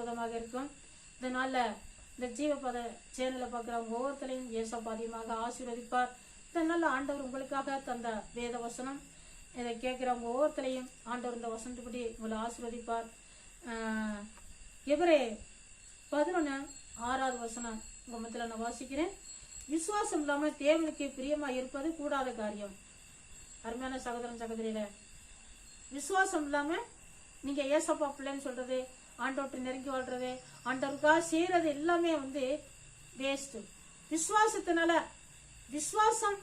ஆசீர்வாதமாக இருக்கும். இதனால் இந்த ஜீவபத சேனலை பார்க்குறவங்க ஒவ்வொருத்தரையும் ஏசப்பா அதிகமாக ஆசீர்வதிப்பார். இதனால் ஆண்டவர் உங்களுக்காக தந்த வேத வசனம். இதை கேட்குறவங்க ஒவ்வொருத்தரையும் ஆண்டவர் இந்த வசனத்துப்படி உங்களை ஆசீர்வதிப்பார். எவரே பதினொன்று ஆறாவது வசனம். உங்கள் மத்தியில் நான் வாசிக்கிறேன். விசுவாசம் இல்லாமல் தேவனுக்கு பிரியமாக இருப்பது கூடாத காரியம். அருமையான சகோதரன் சகோதரியில விசுவாசம் இல்லாமல் நீங்கள் ஏசப்பா பிள்ளைன்னு சொல்கிறது ஆண்டவற்றை நெருங்கி வாழ்றது ஆண்டவருக்காக செய்யறது எல்லாமே வந்து வேஸ்ட் விசுவாசத்தினால விசுவாசம்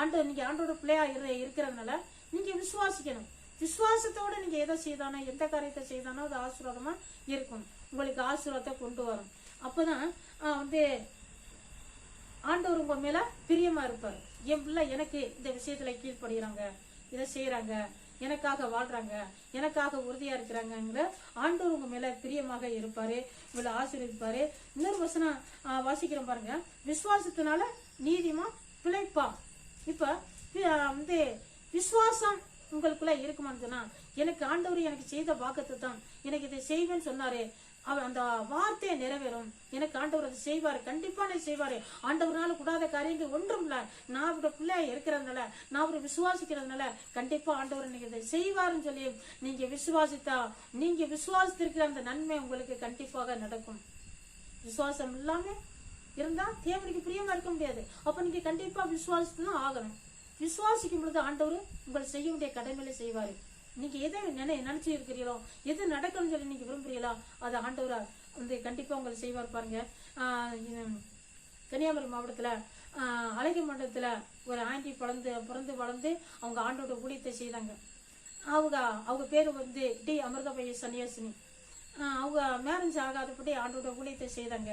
ஆண்டு நீங்க ஆண்டோட பிள்ளையா இரு இருக்கிறதுனால நீங்க விசுவாசிக்கணும். விசுவாசத்தோட நீங்க எதை செய்தானோ எந்த காரியத்தை செய்தானோ அது ஆசீர்வாதமா இருக்கும். உங்களுக்கு ஆசீர்வாதத்தை கொண்டு வரும். அப்பதான் வந்து ஆண்டவர் உங்க மேல பிரியமா இருப்பார். என் பிள்ளை எனக்கு இந்த விஷயத்துல கீழ்ப்படுகிறாங்க இதை செய்யறாங்க எனக்காக வாழ்றாங்க எனக்காக உறுதியா இருக்கிறாங்கிற ஆண்டவர் உங்க மேல பிரியமாக இருப்பாரு உங்களை ஆசீர்வதிப்பாரு. இன்னொரு வசனம் வாசிக்கிறோம் பாருங்க. விசுவாசத்தினால நீதிமா பிழைப்பா? இப்ப வந்து விசுவாசம் உங்களுக்குள்ள இருக்குமான்னு சொன்னா எனக்கு ஆண்டவர் எனக்கு செய்த வாக்கத்தை தான் எனக்கு இதை செய்வேன்னு சொன்னாரு. அவர் அந்த வார்த்தையை நிறைவேறும். எனக்கு ஆண்டவர் அதை செய்வாரு கண்டிப்பா செய்வார். செய்வாரு கூடாத காரியங்கள் ஒன்றும் இல்ல. நான் அவரோட பிள்ளையா இருக்கிறதுனால நான் அவரை விசுவாசிக்கிறதுனால கண்டிப்பா ஆண்டவர் எனக்கு இதை செய்வாருன்னு சொல்லி நீங்க விசுவாசித்தா நீங்க விசுவாசித்திருக்கிற அந்த நன்மை உங்களுக்கு கண்டிப்பாக நடக்கும். விசுவாசம் இல்லாம இருந்தா தேவனுக்கு பிரியமா இருக்க முடியாது. அப்ப நீங்க கண்டிப்பா விசுவாசித்து தான் ஆகணும். விசுவாசிக்கும் பொழுது ஆண்டவர் உங்களை செய்ய வேண்டிய கடமையில செய்வாரு. நீங்க எதை நினை நினைச்சு இருக்கிறீங்களோ எது நடக்கணும்னு சொல்லி நீங்க விரும்புறீங்களோ அது ஆண்டவரா வந்து கண்டிப்பா உங்களை செய்வார் பாருங்க. கன்னியாகுமரி மாவட்டத்தில் அழகு ஒரு ஆண்டி பிறந்து பிறந்து வளர்ந்து அவங்க ஆண்டோட ஊழியத்தை செய்தாங்க. அவங்க அவங்க பேர் வந்து டி. அமிர்தபய சன்னியாசினி. அவங்க மேரேஜ் ஆகாதபடி ஆண்டோட ஊழியத்தை செய்தாங்க.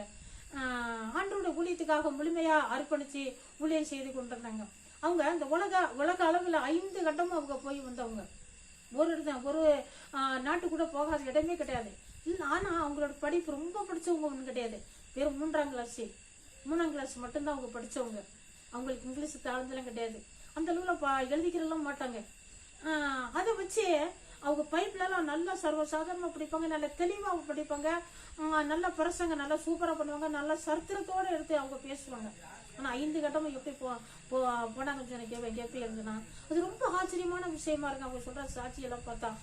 ஆண்டோட ஊழியத்துக்காக முழுமையாக அர்ப்பணித்து ஊழியம் செய்து கொண்டிருந்தாங்க. அவங்க இந்த உலக உலக அளவில் ஐந்து கட்டமும் அவங்க போய் வந்தவங்க. ஒரு இடத்த ஒரு நாட்டு கூட போகாத இடமே கிடையாது. ஆனால் அவங்களோட படிப்பு ரொம்ப படித்தவங்க ஒன்றும் கிடையாது. வெறும் மூன்றாம் கிளாஸு மூணாம் கிளாஸ் மட்டும்தான் அவங்க படித்தவங்க அவங்களுக்கு இங்கிலீஷ் தாழ்ந்தெல்லாம் கிடையாது. அந்த அளவில் பா- எழுதிக்கிறலாம் மாட்டாங்க. அதை வச்சு அவங்க பைப்லலாம் நல்லா சர்வசாதாரணமாக படிப்பாங்க நல்ல தெளிவாக படிப்பாங்க. நல்லா நல்ல பிரசங்க நல்லா சூப்பராக பண்ணுவாங்க நல்ல சர்த்திரத்தோடு எடுத்து அவங்க பேசுவாங்க. ஆனால் ஐந்து கட்டமும் எப்படி போ போ- போனாங்கன்னு சொல்லி எனக்கு எப்படி- இருந்ததுன்னா அது ரொம்ப ஆச்சரியமான விஷயமா இருக்கு. அவங்க சொல்கிற சாட்சியெல்லாம் பார்த்தா.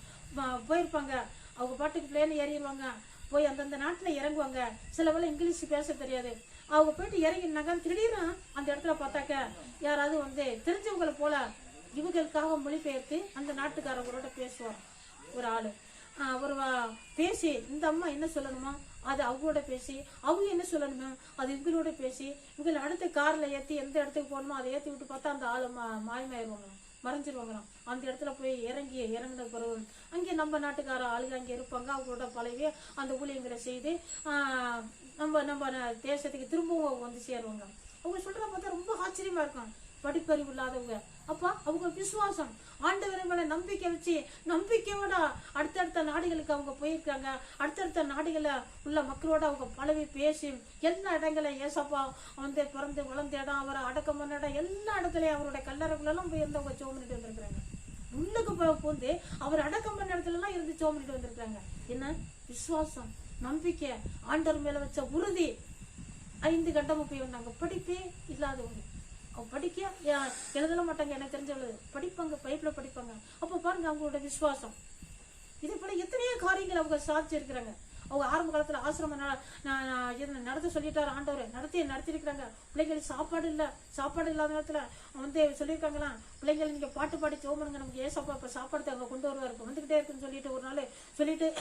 போயிருப்பாங்க. அவங்க பாட்டுக்கு பிளேன் ஏறிடுவாங்க. போய் அந்தந்த நாட்டில் இறங்குவாங்க. சில வேலை இங்கிலீஷ் பேச தெரியாது. அவங்க போயிட்டு இறங்கினாங்க. திடீர்னு அந்த இடத்துல பார்த்தாக்க யாராவது வந்து தெரிஞ்சவங்களை போல இவங்களுக்காக மொழிபெயர்த்து அந்த நாட்டுக்காரவங்களோட பேசுவார். ஒரு ஆள். ஒரு வா- பேசி இந்த அம்மா என்ன சொல்லணுமா? அது அவங்களோட பேசி அவங்க என்ன சொல்லணுமோ? அது இவங்களோட பேசி இவங்களை அடுத்த காரில் ஏற்றி எந்த இடத்துக்கு போகணுமோ அதை ஏற்றி விட்டு பார்த்தா அந்த ஆள் மா- மாயமாயிருவாங்க மறைஞ்சிருவாங்களாம். அந்த இடத்துல போய் இறங்கி இறங்கின பிறகு அங்கே நம்ம நாட்டுக்கார ஆளுங்க அங்கே இருப்பாங்க அவங்களோட பழகி அந்த ஊழியங்களை செய்து நம்ம நம்ம தேசத்துக்கு திரும்பவும் அவங்க வந்து சேருவாங்க. அவங்க சொல்கிறத பார்த்தா ரொம்ப ஆச்சரியமா இருக்கும் படிப்பறிவு இல்லாதவங்க. அப்பா அவங்க விசுவாசம். ஆண்டவரை மேல நம்பிக்கை வச்சு நம்பிக்கையோட அடுத்தடுத்த நாடுகளுக்கு அவங்க போயிருக்காங்க. அடுத்தடுத்த நாடுகள உள்ள மக்களோட அவங்க பழவி பேசி எல்லா இடங்களையும் ஏசப்பா வந்து பிறந்து வளர்ந்த இடம் அவரை அடக்கம் பண்ண இடம் எல்லா இடத்துலயும் அவருடைய கல்லறைகளெல்லாம் போய் இருந்தவங்க ஜோம் பண்ணிட்டு வந்திருக்கிறாங்க. உள்ளுக்கு போந்து அவர் அடக்கம் பண்ண இடத்துல எல்லாம் இருந்து ஜோம் பண்ணிட்டு வந்திருக்காங்க என்ன? விசுவாசம் நம்பிக்கை. ஆண்டவர் மேல வச்ச உறுதி. ஐந்து கண்டமும் போய் வந்தாங்க. படிப்பே இல்லாதவங்க. படிக்க எழுதல மாட்டாங்க எனக்கு தெரிஞ்சவளவு படிப்பாங்க பைப்பில் படிப்பாங்க. அப்போ பாருங்க அவங்களோட விசுவாசம். இதே போல எத்தனையோ காரியங்கள் அவங்க சாதிச்சிருக்கிறாங்க. அவங்க ஆரம்ப காலத்தில் ஆசிரமம் ந- நடத்த சொல்லிட்டாரு ஆண்டவர். நடத்தி நடத்திருக்கிறாங்க பிள்ளைங்களுக்கு சாப்பாடு இல்லை. சாப்பாடு இல்லாத நேரத்தில் வந்து சொல்லியிருக்காங்களாம் பிள்ளைங்கள் நீங்கள் பாட்டு பாடி சோமனுங்க நமக்கு ஏசப்பா இப்போ சாப்பாடு அங்கே கொண்டு வருவார்? வந்துக்கிட்டே இருக்குன்னு சொல்லிட்டு ஒரு நாள் சொல்லிட்டு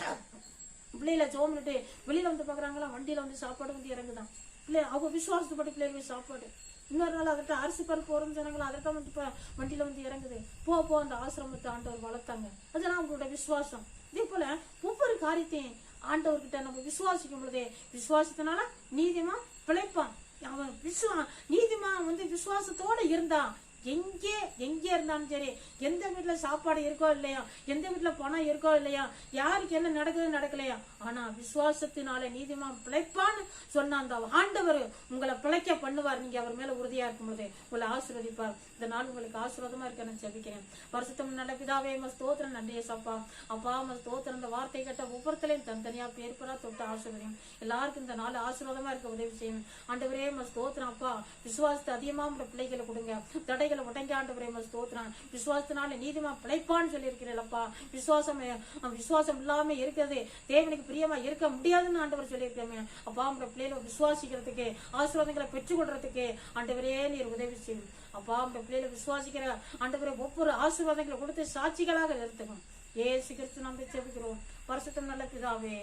பிள்ளைகளை சோமனுட்டு வெளியில் வந்து பார்க்குறாங்களா வண்டியில் வந்து சாப்பாடு வந்து இறங்குதான். பிள்ளை அவங்க விசுவாசப்படி பிள்ளைகளுக்கு சாப்பாடு. இன்னொரு நாள் அதட்ட அரிசி பருப்பு வரும் சொன்னாங்களா அதட்ட வந்து இப்போ வண்டியில வந்து இறங்குது. போ போ அந்த ஆசிரமத்தை ஆண்டவர் வளர்த்தாங்க. அதெல்லாம் அவங்களோட விசுவாசம். இதே போல ஒவ்வொரு காரியத்தையும் ஆண்டவர்கிட்ட நம்ம விசுவாசிக்கும் பொழுதே விசுவாசத்தினால நீதிமா பிழைப்பான். அவன் விசுவா நீதிமா வந்து விசுவாசத்தோட இருந்தான் எங்கே எங்கே இருந்தாலும் சரி எந்த வீட்டில் சாப்பாடு இருக்கோ இல்லையா எந்த வீட்டில் பணம் இருக்கோ இல்லையா யாருக்கு என்ன நடக்குது நடக்கலையா ஆனால் விசுவாசத்தினால நீதிமான் பிழைப்பான். சொன்ன அந்த ஆண்டவர் உங்களை பிழைக்க பண்ணுவார். நீங்க அவர் மேல உறுதியா இருக்கும் பொழுது உங்களை ஆசீர்வதிப்பார். இந்த நாள் உங்களுக்கு ஆசீர்வாதமா இருக்க நான் ஜெபிக்கிறேன். வருஷத்தம் நடப்பிதாவே பிதாவே மஸ் ஸ்தோத்திரம். நன்றியே சப்பா அப்பா மஸ் ஸ்தோத்திரம். இந்த வார்த்தை கேட்ட ஒவ்வொருத்தலையும் தனித்தனியா பேர்பரா தொட்டு ஆசீர்வதியும். எல்லாருக்கும் இந்த நாள் ஆசீர்வாதமா இருக்க உதவி செய்யும். ஆண்டவரே மஸ் ஸ்தோத்திரம். அப்பா விசுவாசத்தை அதிகமா உங்க பிள்ளைகளை கொடுங்க. தடைகளை உடைங்க ஆண்டவரே மஸ் ஸ்தோத்திரம். விசுவாசத்தினால நீதிமா பிழைப்பான்னு சொல்லியிருக்கிறீங்களப்பா விசுவாசம் விசுவாசம் இல்லாம இருக்கிறது. தேவனுக்கு பிரியமா இருக்க முடியாதுன்னு ஆண்டவர் சொல்லியிருக்கிறேன் அப்பா உங்க பிள்ளைகளை விசுவாசிக்கிறதுக்கு ஆசீர்வாதங்களை பெற்றுக்கொள்றதுக்கு ஆண்டவரே நீர் உதவி செய்யும். அப்பா உங்க பிள்ளைகளை விசுவாசிக்கிற ஆண்டவரே ஒவ்வொரு ஆசீர்வாதங்களை கொடுத்து சாட்சிகளாக நிறுத்தணும் ஏசு கிறிஸ்து நம்ம செபிக்கிறோம் பரிசுத்தம் நல்ல பிதாவே